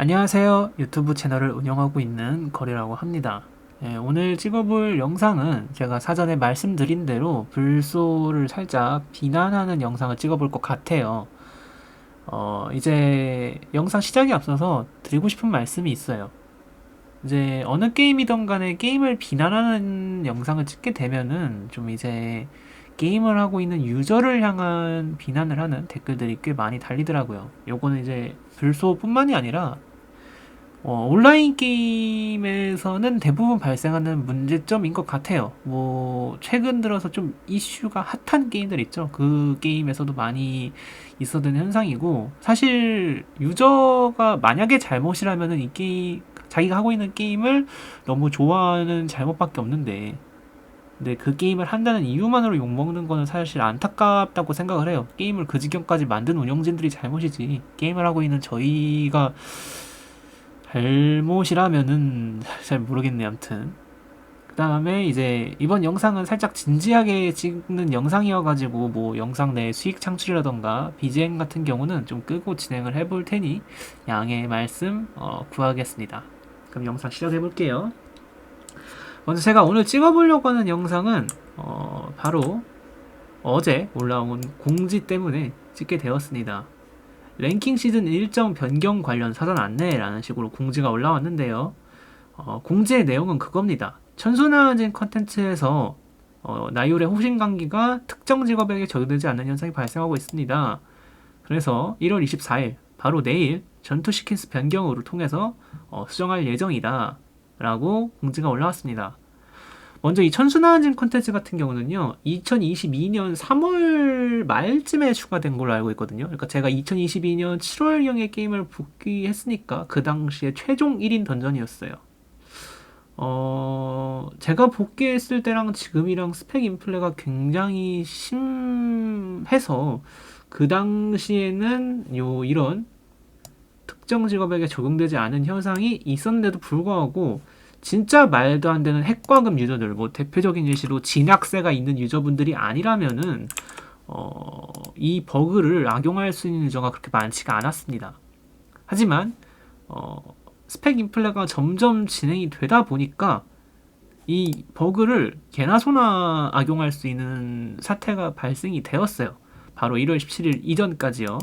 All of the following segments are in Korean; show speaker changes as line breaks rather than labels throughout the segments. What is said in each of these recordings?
안녕하세요. 유튜브 채널을 운영하고 있는 거리라고 합니다. 예, 오늘 찍어볼 영상은 제가 사전에 말씀드린 대로 불소를 살짝 비난하는 영상을 찍어볼 것 같아요. 어, 이제 영상 시작에 앞서서 드리고 싶은 말씀이 있어요. 이제 어느 게임이든 간에 게임을 비난하는 영상을 찍게 되면은 좀 이제 게임을 하고 있는 유저를 향한 비난을 하는 댓글들이 꽤 많이 달리더라고요. 요거는 이제 불소뿐만이 아니라 어, 온라인 게임에서는 대부분 발생하는 문제점인 것 같아요. 뭐, 최근 들어서 좀 이슈가 핫한 게임들 있죠. 그 게임에서도 많이 있었던 현상이고, 사실, 유저가 만약에 잘못이라면은 이 게임, 자기가 하고 있는 게임을 너무 좋아하는 잘못밖에 없는데, 근데 그 게임을 한다는 이유만으로 욕먹는 거는 사실 안타깝다고 생각을 해요. 게임을 그 지경까지 만든 운영진들이 잘못이지. 게임을 하고 있는 저희가 잘못이라면은 잘 모르겠네 아무튼. 그 다음에 이제 이번 영상은 살짝 진지하게 찍는 영상이어가지고 뭐 영상 내 수익 창출이라던가 BGM 같은 경우는 좀 끄고 진행을 해볼 테니 양해 말씀 어, 구하겠습니다. 그럼 영상 시작해 볼게요. 먼저 제가 오늘 찍어보려고 하는 영상은 어, 바로 어제 올라온 공지 때문에 찍게 되었습니다 랭킹 시즌 일정 변경 관련 사전 안내라는 식으로 공지가 올라왔는데요. 어, 공지의 내용은 그겁니다. 천수나진 컨텐츠에서 어, 나율의 호신감기가 특정 직업에게 적용되지 않는 현상이 발생하고 있습니다. 그래서 1월 24일, 바로 내일 전투 시킨스 변경으로 통해서 어, 수정할 예정이다. 라고 공지가 올라왔습니다. 먼저 이 천수나은진 콘텐츠 같은 경우는요, 2022년 3월 말쯤에 추가된 걸로 알고 있거든요. 그러니까 제가 2022년 7월경에 게임을 복귀했으니까 그 당시에 최종 1인 던전이었어요. 어, 제가 복귀했을 때랑 지금이랑 스펙 인플레가 굉장히 심해서 그 당시에는 요 이런 특정 직업에게 적용되지 않은 현상이 있었는데도 불구하고 진짜 말도 안 되는 핵과금 유저들, 뭐 대표적인 예시로 진학세가 있는 유저분들이 아니라면은 어, 이 버그를 악용할 수 있는 유저가 그렇게 많지가 않았습니다. 하지만 어, 스펙 인플레가 점점 진행이 되다 보니까 이 버그를 개나 소나 악용할 수 있는 사태가 발생이 되었어요. 바로 1월 17일 이전까지요.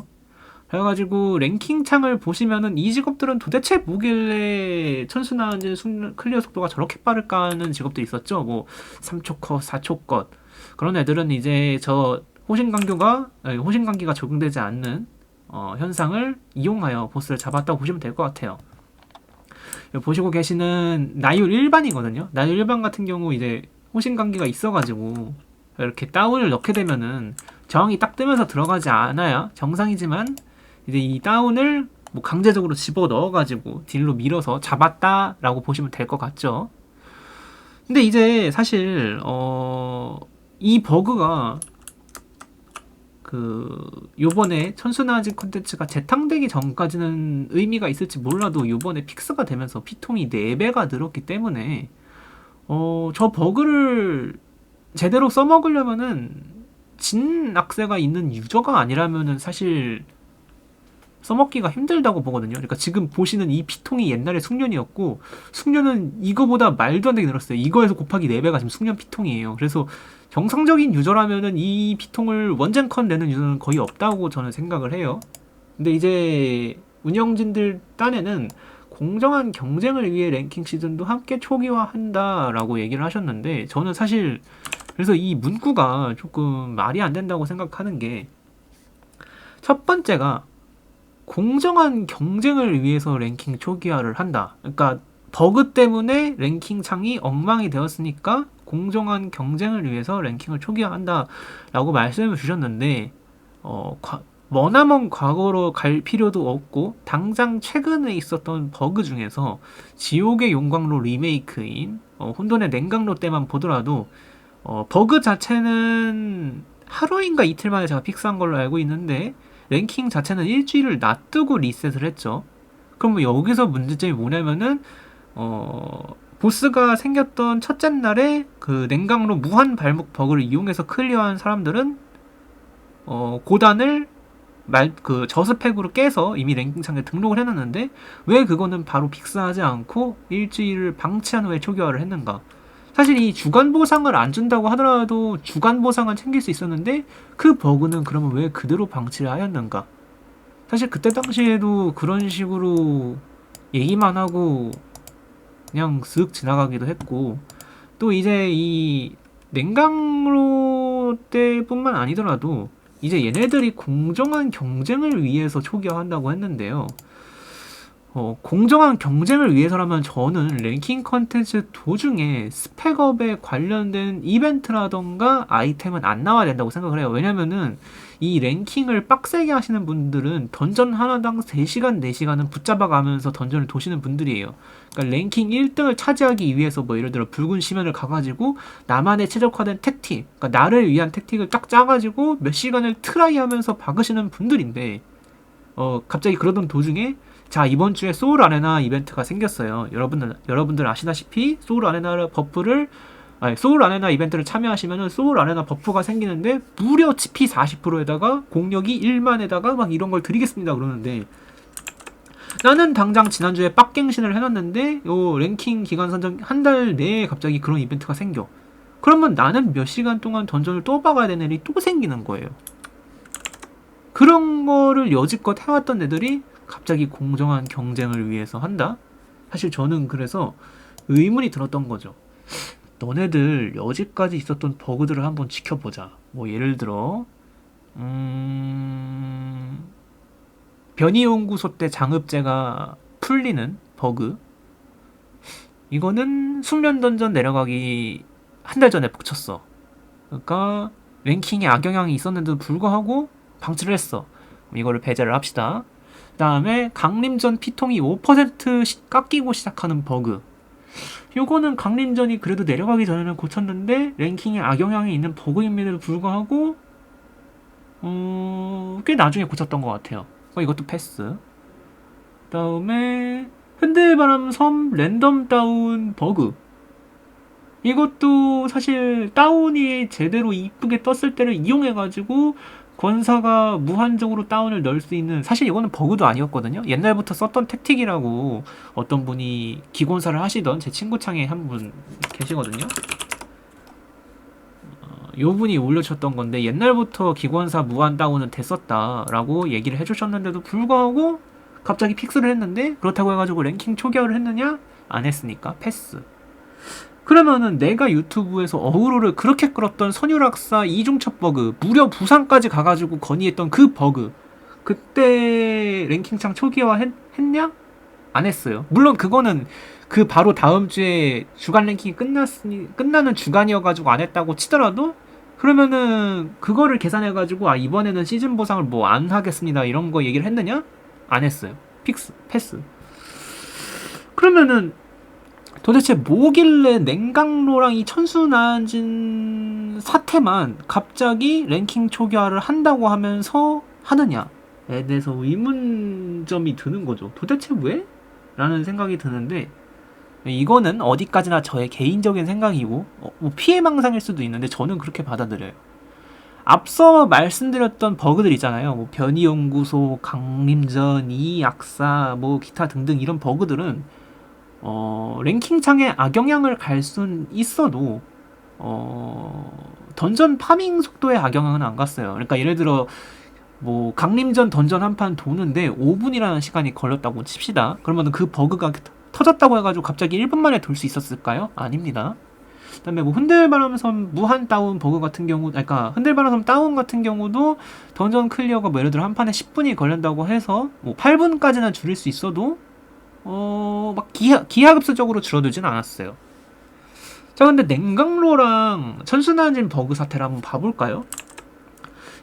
그래가지고 랭킹 창을 보시면은 이 직업들은 도대체 뭐길래 천수 나은지 클리어 속도가 저렇게 빠를까 하는 직업도 있었죠. 뭐 3초 컷, 4초 컷. 그런 애들은 이제 저 호신간교가 호신간기가 적용되지 않는 어, 현상을 이용하여 보스를 잡았다고 보시면 될 것 같아요. 보시고 계시는 나율 일반이거든요. 나율 일반 같은 경우 이제 호신간기가 있어가지고 이렇게 다운을 넣게 되면은 저항이 딱 뜨면서 들어가지 않아야 정상이지만 이제 이 다운을 뭐 강제적으로 집어 넣어가지고 딜로 밀어서 잡았다라고 보시면 될 것 같죠. 근데 이제 사실 어, 이 버그가 그 요번에 천수나지 콘텐츠가 재탕되기 전까지는 의미가 있을지 몰라도 요번에 픽스가 되면서 피통이 4배가 늘었기 때문에 어, 저 버그를 제대로 써먹으려면은 진 악세가 있는 유저가 아니라면은 사실 써먹기가 힘들다고 보거든요. 그러니까 지금 보시는 이 피통이 옛날에 숙련이었고 숙련은 이거보다 말도 안 되게 늘었어요. 이거에서 곱하기 4배가 지금 숙련 피통이에요. 그래서 정상적인 유저라면은 이 피통을 원젠컨 내는 유저는 거의 없다고 저는 생각을 해요. 근데 이제 운영진들 딴에는 공정한 경쟁을 위해 랭킹 시즌도 함께 초기화한다라고 얘기를 하셨는데 저는 사실 그래서 이 문구가 조금 말이 안 된다고 생각하는 게 첫 번째가 공정한 경쟁을 위해서 랭킹 초기화를 한다. 그러니까 버그 때문에 랭킹 창이 엉망이 되었으니까 공정한 경쟁을 위해서 랭킹을 초기화한다라고 말씀을 주셨는데 어, 과, 머나먼 과거로 갈 필요도 없고 당장 최근에 있었던 버그 중에서 지옥의 용광로 리메이크인 어, 혼돈의 냉각로 때만 보더라도 어, 버그 자체는 하루인가 이틀 만에 제가 픽스한 걸로 알고 있는데 랭킹 자체는 일주일을 놔두고 리셋을 했죠. 그럼 여기서 문제점이 뭐냐면은 어 보스가 생겼던 첫째 날에 그 냉각로 무한 발목 버그를 이용해서 클리어한 사람들은 어 고단을 말 그 저스펙으로 깨서 이미 랭킹창에 등록을 해놨는데 왜 그거는 바로 픽스하지 않고 일주일을 방치한 후에 초기화를 했는가? 사실 이 주간 보상을 안 준다고 하더라도 주간 보상은 챙길 수 있었는데 그 버그는 그러면 왜 그대로 방치를 하였는가? 사실 그때 당시에도 그런 식으로 얘기만 하고 그냥 쓱 지나가기도 했고 또 이제 이 냉각로 때뿐만 아니더라도 이제 얘네들이 공정한 경쟁을 위해서 초기화한다고 했는데요. 어, 공정한 경쟁을 위해서라면 저는 랭킹 컨텐츠 도중에 스펙업에 관련된 이벤트라던가 아이템은 안 나와야 된다고 생각을 해요. 왜냐면은 이 랭킹을 빡세게 하시는 분들은 던전 하나당 3시간, 4시간은 붙잡아 가면서 던전을 도시는 분들이에요. 그러니까 랭킹 1등을 차지하기 위해서 뭐 예를 들어 붉은 심연을 가가지고 나만의 최적화된 택틱, 그러니까 나를 위한 택틱을 딱 짜가지고 몇 시간을 트라이 하면서 박으시는 분들인데, 어, 갑자기 그러던 도중에 자 이번 주에 소울 아레나 이벤트가 생겼어요. 여러분들 여러분들 아시다시피 소울 아레나 버프를 아니, 소울 아레나 이벤트를 참여하시면은 소울 아레나 버프가 생기는데 무려 치피 40%에다가 공력이 1만에다가 막 이런 걸 드리겠습니다 그러는데 나는 당장 지난주에 빡갱신을 해놨는데 요 랭킹 기간 선정 한 달 내에 갑자기 그런 이벤트가 생겨 그러면 나는 몇 시간 동안 던전을 또 박아야 되는 일이 또 생기는 거예요 그런 거를 여지껏 해왔던 애들이 갑자기 공정한 경쟁을 위해서 한다? 사실 저는 그래서 의문이 들었던 거죠. 너네들 여지까지 있었던 버그들을 한번 지켜보자. 뭐 예를 들어 음... 변이연구소 때 장읍제가 풀리는 버그 이거는 숙련 던전 내려가기 한 달 전에 벅쳤어. 그러니까 랭킹에 악영향이 있었는데도 불구하고 방치를 했어. 이거를 배제를 합시다. 다음에 강림전 피통이 5% 시, 깎이고 시작하는 버그. 요거는 강림전이 그래도 내려가기 전에는 고쳤는데 랭킹에 악영향이 있는 버그임에도 불구하고 어, 꽤 나중에 고쳤던 것 같아요. 어, 이것도 패스. 다음에 흔들바람 섬 랜덤 다운 버그. 이것도 사실 다운이 제대로 이쁘게 떴을 때를 이용해가지고 권사가 무한적으로 다운을 넣을 수 있는 사실 이거는 버그도 아니었거든요. 옛날부터 썼던 택틱이라고 어떤 분이 기권사를 하시던 제 친구 창에 한 분 계시거든요. 어, 요 분이 올려줬던 건데 옛날부터 기권사 무한 다운은 됐었다라고 얘기를 해주셨는데도 불구하고 갑자기 픽스를 했는데 그렇다고 해가지고 랭킹 초기화를 했느냐? 안 했으니까 패스. 그러면은 내가 유튜브에서 어그로를 그렇게 끌었던 선율학사 이중첩 버그 무려 부산까지 가가지고 건의했던 그 버그 그때 랭킹창 초기화 했, 했냐? 안 했어요. 물론 그거는 그 바로 다음 주에 주간 랭킹이 끝났으니 끝나는 주간이어가지고 안 했다고 치더라도 그러면은 그거를 계산해가지고 아 이번에는 시즌 보상을 뭐 안 하겠습니다 이런 거 얘기를 했느냐? 안 했어요. 픽스 패스. 그러면은 도대체 뭐길래 냉각로랑 이 천수나진 사태만 갑자기 랭킹 초기화를 한다고 하면서 하느냐에 대해서 의문점이 드는 거죠. 도대체 왜? 라는 생각이 드는데 이거는 어디까지나 저의 개인적인 생각이고 어, 뭐 피해망상일 수도 있는데 저는 그렇게 받아들여요. 앞서 말씀드렸던 버그들 있잖아요. 뭐 변이연구소, 강림전, 이약사, 뭐 기타 등등 이런 버그들은 어, 랭킹 창에 악영향을 갈 순 있어도 어, 던전 파밍 속도에 악영향은 안 갔어요. 그러니까 예를 들어 뭐 강림전 던전 한 판 도는데 5분이라는 시간이 걸렸다고 칩시다. 그러면 그 버그가 터졌다고 해가지고 갑자기 1분 만에 돌 수 있었을까요? 아닙니다. 그다음에 뭐 흔들바람섬 무한 다운 버그 같은 경우, 그러니까 흔들바람섬 다운 같은 경우도 던전 클리어가 뭐 예를 들어 한 판에 10분이 걸린다고 해서 뭐 8분까지는 줄일 수 있어도 어, 막 기하, 기하급수적으로 줄어들진 않았어요. 자, 근데 냉각로랑 천순환진 버그 사태를 한번 봐볼까요?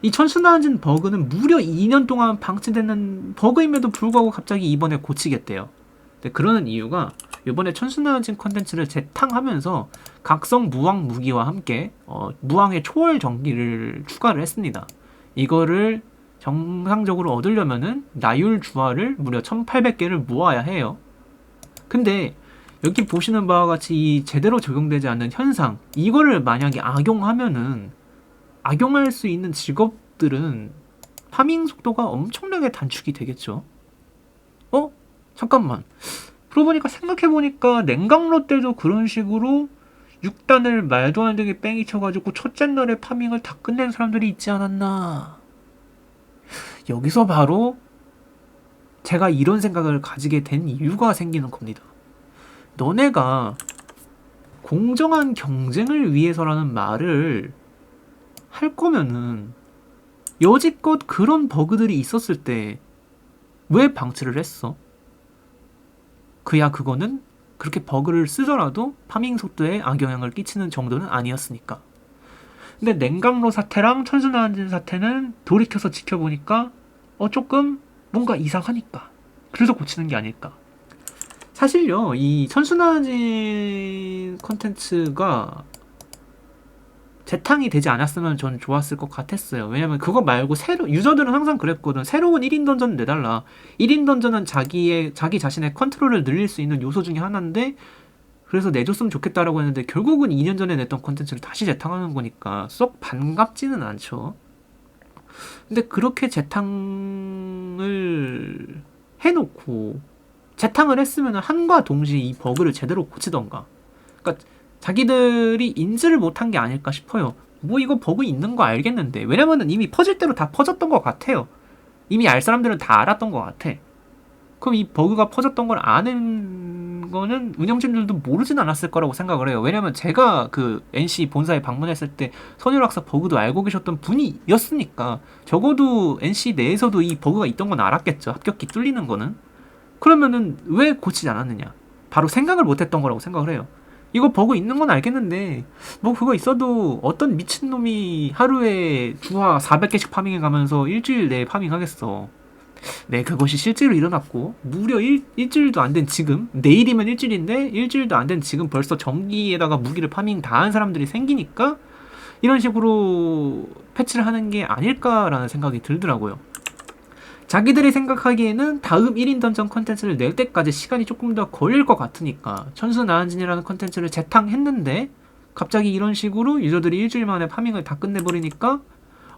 이 천순환진 버그는 무려 2년 동안 방치되는 버그임에도 불구하고 갑자기 이번에 고치겠대요. 근데 그러는 이유가 이번에 천순환진 컨텐츠를 재탕하면서 각성 무왕 무기와 함께 어, 무왕의 초월 전기를 추가를 했습니다. 이거를 정상적으로 얻으려면은 나율 주화를 무려 1800개를 모아야 해요. 근데 여기 보시는 바와 같이 이 제대로 적용되지 않는 현상, 이거를 만약에 악용하면은 악용할 수 있는 직업들은 파밍 속도가 엄청나게 단축이 되겠죠. 어? 잠깐만. 그러고 보니까 생각해보니까 냉각로 때도 그런 식으로 6단을 말도 안 되게 뺑이 쳐가지고 첫째 날에 파밍을 다 끝낸 사람들이 있지 않았나. 여기서 바로 제가 이런 생각을 가지게 된 이유가 생기는 겁니다. 너네가 공정한 경쟁을 위해서라는 말을 할 거면은 여지껏 그런 버그들이 있었을 때 왜 방치를 했어? 그야 그거는 그렇게 버그를 쓰더라도 파밍 속도에 악영향을 끼치는 정도는 아니었으니까. 근데 냉각로 사태랑 천순나한진 사태는 돌이켜서 지켜보니까 어 조금 뭔가 이상하니까. 그래서 고치는 게 아닐까. 사실요, 이 천순나한진 컨텐츠가 재탕이 되지 않았으면 전 좋았을 것 같았어요. 왜냐면 그거 말고 새로 유저들은 항상 그랬거든. 새로운 1인 던전 내달라. 1인 던전은 자기의 자기 자신의 컨트롤을 늘릴 수 있는 요소 중에 하나인데 그래서 내줬으면 좋겠다라고 했는데 결국은 2년 전에 냈던 컨텐츠를 다시 재탕하는 거니까 썩 반갑지는 않죠. 근데 그렇게 재탕을 해놓고 재탕을 했으면 한과 동시에 이 버그를 제대로 고치던가. 그러니까 자기들이 인지를 못한 게 아닐까 싶어요. 뭐 이거 버그 있는 거 알겠는데 왜냐면은 이미 퍼질 대로 다 퍼졌던 것 같아요. 이미 알 사람들은 다 알았던 것 같아. 그럼 이 버그가 퍼졌던 걸 아는 거는 운영진들도 모르진 않았을 거라고 생각을 해요. 왜냐면 제가 그 NC 본사에 방문했을 때 선율학사 버그도 알고 계셨던 분이었으니까 적어도 NC 내에서도 이 버그가 있던 건 알았겠죠. 합격기 뚫리는 거는. 그러면은 왜 고치지 않았느냐? 바로 생각을 못 했던 거라고 생각을 해요. 이거 버그 있는 건 알겠는데 뭐 그거 있어도 어떤 미친놈이 하루에 주화 400개씩 파밍해 가면서 일주일 내에 파밍하겠어. 네, 그것이 실제로 일어났고 무려 일, 일주일도 안 된 지금 내일이면 일주일인데 일주일도 안 된 지금 벌써 전기에다가 무기를 파밍 다한 사람들이 생기니까 이런 식으로 패치를 하는 게 아닐까라는 생각이 들더라고요. 자기들이 생각하기에는 다음 1인 던전 컨텐츠를 낼 때까지 시간이 조금 더 걸릴 것 같으니까 천수 나은진이라는 컨텐츠를 재탕했는데 갑자기 이런 식으로 유저들이 일주일 만에 파밍을 다 끝내버리니까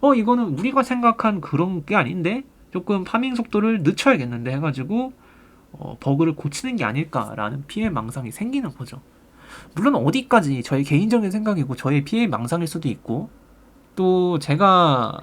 어 이거는 우리가 생각한 그런 게 아닌데 조금 파밍 속도를 늦춰야겠는데 해가지고 어, 버그를 고치는 게 아닐까라는 피해 망상이 생기는 거죠. 물론 어디까지 저의 개인적인 생각이고 저의 피해 망상일 수도 있고 또 제가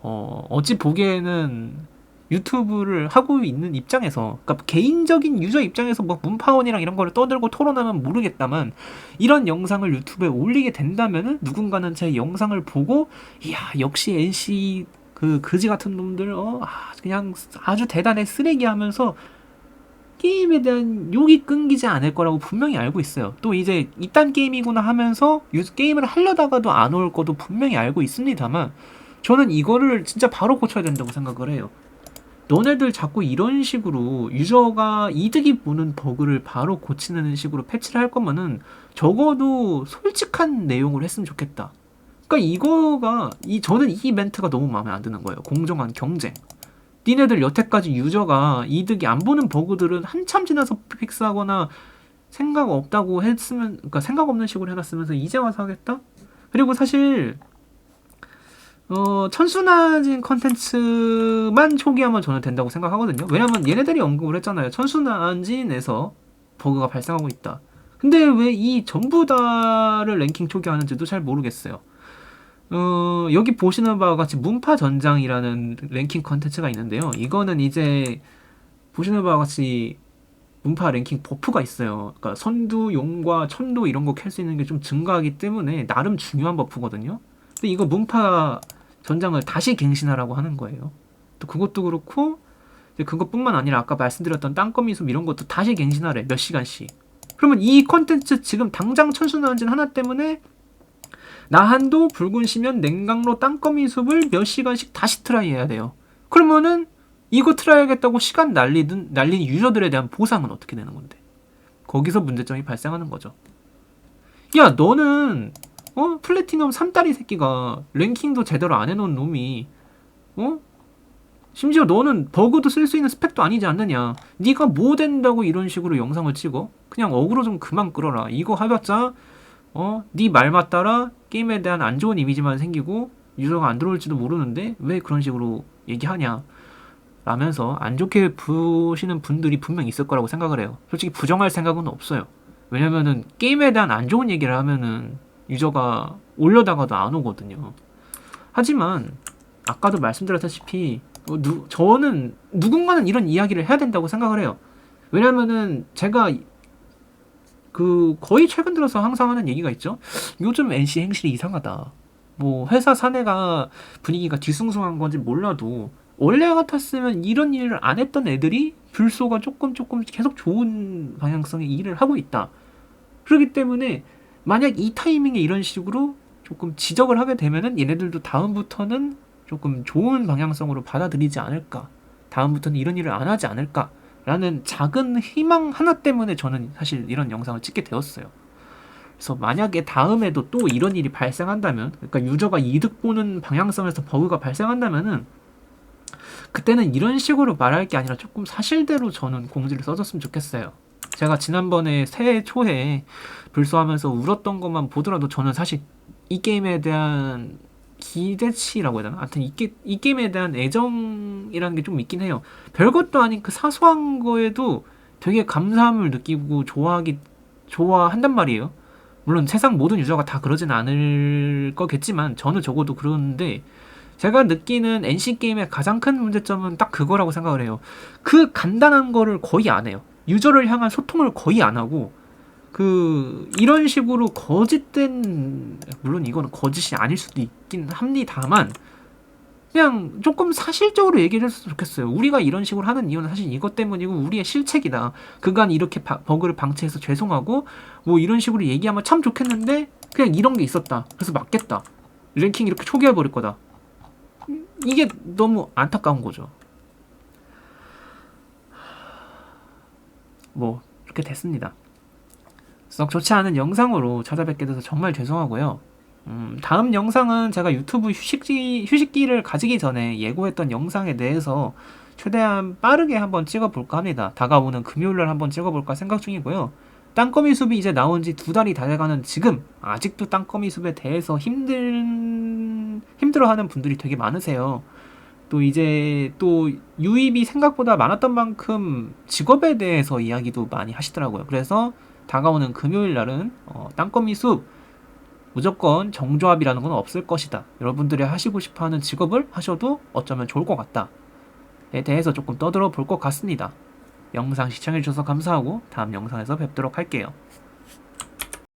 어, 어찌 보기에는 유튜브를 하고 있는 입장에서 그러니까 개인적인 유저 입장에서 뭐 문파원이랑 이런 거를 떠들고 토론하면 모르겠다만 이런 영상을 유튜브에 올리게 된다면은 누군가는 제 영상을 보고 이야 역시 NC 그 그지 같은 놈들 어 아, 그냥 아주 대단해 쓰레기 하면서 게임에 대한 욕이 끊기지 않을 거라고 분명히 알고 있어요. 또 이제 이딴 게임이구나 하면서 게임을 하려다가도 안올 거도 분명히 알고 있습니다만 저는 이거를 진짜 바로 고쳐야 된다고 생각을 해요. 너네들 자꾸 이런 식으로 유저가 이득이 보는 버그를 바로 고치는 식으로 패치를 할 거면은 적어도 솔직한 내용을 했으면 좋겠다. 그러니까 이거가 이 저는 이 멘트가 너무 마음에 안 드는 거예요. 공정한 경쟁. 니네들 여태까지 유저가 이득이 안 보는 버그들은 한참 지나서 픽스하거나 생각 없다고 했으면 그러니까 생각 없는 식으로 해놨으면서 이제 와서 하겠다? 그리고 사실 어, 천순아진 컨텐츠만 초기화하면 저는 된다고 생각하거든요. 왜냐면 얘네들이 언급을 했잖아요. 천순아진에서 버그가 발생하고 있다. 근데 왜 이 전부 다를 랭킹 초기화하는지도 잘 모르겠어요. 어, 여기 보시는 바와 같이 문파 전장이라는 랭킹 컨텐츠가 있는데요. 이거는 이제 보시는 바와 같이 문파 랭킹 버프가 있어요. 그러니까 선두, 용과 천도 이런 거 캘 수 있는 게 좀 증가하기 때문에 나름 중요한 버프거든요. 근데 이거 문파 전장을 다시 갱신하라고 하는 거예요. 또 그것도 그렇고 그것뿐만 아니라 아까 말씀드렸던 땅거미 숲 이런 것도 다시 갱신하래 몇 시간씩. 그러면 이 컨텐츠 지금 당장 천수나은진 하나 때문에 나한도 붉은 시면 냉각로 땅거미 숲을 몇 시간씩 다시 트라이 해야 돼요. 그러면은 이거 트라이 하겠다고 시간 날리든 날린 유저들에 대한 보상은 어떻게 되는 건데? 거기서 문제점이 발생하는 거죠. 야, 너는 어? 플래티넘 3다리 새끼가 랭킹도 제대로 안 해놓은 놈이 어? 심지어 너는 버그도 쓸 수 있는 스펙도 아니지 않느냐 네가 뭐 된다고 이런 식으로 영상을 찍어? 그냥 어그로 좀 그만 끌어라 이거 하봤자 어? 네 말만 따라 게임에 대한 안 좋은 이미지만 생기고 유저가 안 들어올지도 모르는데 왜 그런 식으로 얘기하냐 라면서 안 좋게 보시는 분들이 분명 있을 거라고 생각을 해요. 솔직히 부정할 생각은 없어요. 왜냐면은 게임에 대한 안 좋은 얘기를 하면은 유저가 올려다가도 안 오거든요. 하지만 아까도 말씀드렸다시피 어, 누, 저는 누군가는 이런 이야기를 해야 된다고 생각을 해요. 왜냐면은 제가 그 거의 최근 들어서 항상 하는 얘기가 있죠. 요즘 NC 행실이 이상하다. 뭐 회사 사내가 분위기가 뒤숭숭한 건지 몰라도 원래 같았으면 이런 일을 안 했던 애들이 불소가 조금 조금 계속 좋은 방향성의 일을 하고 있다. 그렇기 때문에 만약 이 타이밍에 이런 식으로 조금 지적을 하게 되면은 얘네들도 다음부터는 조금 좋은 방향성으로 받아들이지 않을까. 다음부터는 이런 일을 안 하지 않을까. 라는 작은 희망 하나 때문에 저는 사실 이런 영상을 찍게 되었어요. 그래서 만약에 다음에도 또 이런 일이 발생한다면, 그러니까 유저가 이득 보는 방향성에서 버그가 발생한다면은, 그때는 이런 식으로 말할 게 아니라 조금 사실대로 저는 공지를 써줬으면 좋겠어요. 제가 지난번에 새해 초에 불소하면서 울었던 것만 보더라도 저는 사실 이 게임에 대한 기대치라고 해야 되나? 하여튼 이, 게, 이 게임에 대한 애정이라는 게 좀 있긴 해요. 별것도 아닌 그 사소한 거에도 되게 감사함을 느끼고 좋아하기, 좋아한단 말이에요. 물론 세상 모든 유저가 다 그러진 않을 거겠지만 저는 적어도 그러는데 제가 느끼는 NC 게임의 가장 큰 문제점은 딱 그거라고 생각을 해요. 그 간단한 거를 거의 안 해요. 유저를 향한 소통을 거의 안 하고 그 이런 식으로 거짓된 물론 이거는 거짓이 아닐 수도 있긴 합니다만 그냥 조금 사실적으로 얘기를 했으면 좋겠어요. 우리가 이런 식으로 하는 이유는 사실 이것 때문이고 우리의 실책이다. 그간 이렇게 바, 버그를 방치해서 죄송하고 뭐 이런 식으로 얘기하면 참 좋겠는데 그냥 이런 게 있었다. 그래서 맞겠다. 랭킹 이렇게 초기화 버릴 거다. 이게 너무 안타까운 거죠. 뭐 이렇게 됐습니다. 썩 좋지 않은 영상으로 찾아뵙게 돼서 정말 죄송하고요. 음, 다음 영상은 제가 유튜브 휴식기, 휴식기를 가지기 전에 예고했던 영상에 대해서 최대한 빠르게 한번 찍어볼까 합니다. 다가오는 금요일날 한번 찍어볼까 생각 중이고요. 땅거미 숲이 이제 나온 지 두 달이 다 돼가는 지금 아직도 땅거미 숲에 대해서 힘들 힘들어하는 분들이 되게 많으세요. 또 이제 또 유입이 생각보다 많았던 만큼 직업에 대해서 이야기도 많이 하시더라고요. 그래서 다가오는 금요일 날은 어, 땅거미 숲 무조건 정조합이라는 건 없을 것이다. 여러분들이 하시고 싶어하는 직업을 하셔도 어쩌면 좋을 것 같다에 대해서 조금 떠들어 볼 것 같습니다. 영상 시청해주셔서 감사하고 다음 영상에서 뵙도록 할게요.